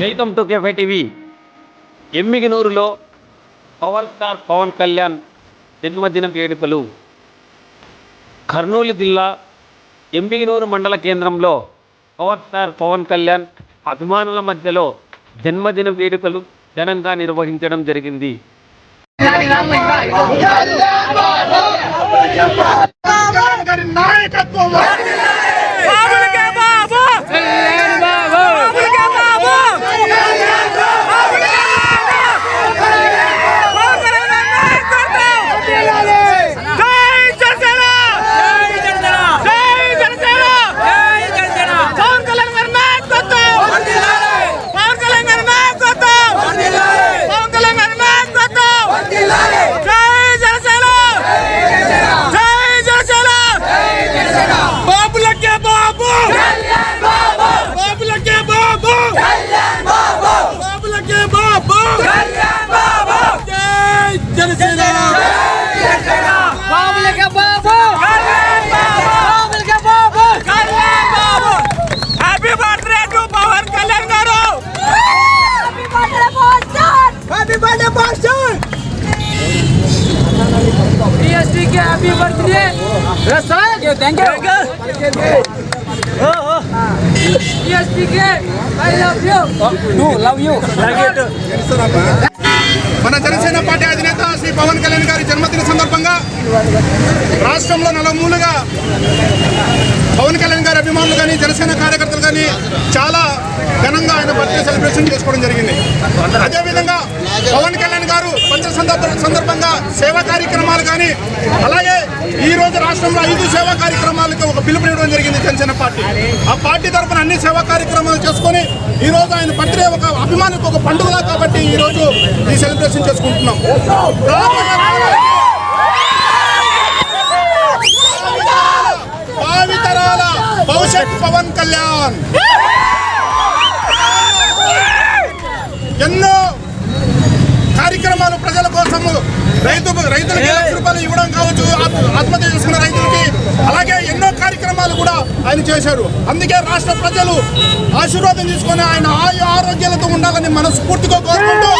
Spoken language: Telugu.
వెల్కమ్ టు కేఫై టీవీ ఎమ్మిగినూరులో పవర్ స్టార్ పవన్ కళ్యాణ్ జన్మదిన వేడుకలు. కర్నూలు జిల్లా ఎమ్మిగినూరు మండల కేంద్రంలో పవర్ స్టార్ పవన్ కళ్యాణ్ అభిమానుల మధ్యలో జన్మదిన వేడుకలు ఘనంగా నిర్వహించడం జరిగింది. Pastor పిఎస్టీకి happy birthday thank you పిఎస్టీకి I love you ను లవ్ యూ మన జనసేన పార్టీ అధినేత శ్రీ పవన్ కళ్యాణ్ గారి జన్మదిన సందర్భంగా రాష్ట్రంలో నలుమూలుగా పవన్ కళ్యాణ్ గారి అభిమానులు కానీ జనసేన కార్యకర్తలు కానీ చాలా ఘనంగా ఆయన బర్త్డే సెలబ్రేషన్ చేసుకోవడం జరిగింది. అదేవిధంగా పవన్ కళ్యాణ్ గారు పంచ సందర్భ సందర్భంగా సేవా కార్యక్రమాలు కానీ అలాగే ఈ రోజు రాష్ట్రంలో ఐదు సేవా కార్యక్రమాలకు ఒక పిలుపునివ్వడం జరిగింది జనసేన పార్టీ. ఆ పార్టీ తరఫున అన్ని సేవా కార్యక్రమాలు చేసుకొని ఈ రోజు ఆయన బర్త్డే ఒక అభిమానికి ఒక పండుగలా కాబట్టి ఈ రోజు సెలబ్రేషన్ చేసుకుంటున్నాం. భావితరాల భవిష్యత్ పవన్ కళ్యాణ్. ఎన్నో కార్యక్రమాలు ప్రజల కోసము రైతు రైతులకి లక్ష రూపాయలు ఇవ్వడం కావచ్చు ఆత్మ- ఆత్మహత్య చేసుకున్న రైతులకి. అలాగే ఎన్నో కార్యక్రమాలు కూడా ఆయన చేశారు. అందుకే రాష్ట్ర ప్రజలు ఆశీర్వాదం తీసుకొని ఆయన ఆయు ఆరోగ్యాలతో ఉండాలని మనస్ఫూర్తిగా కోరుకుంటూ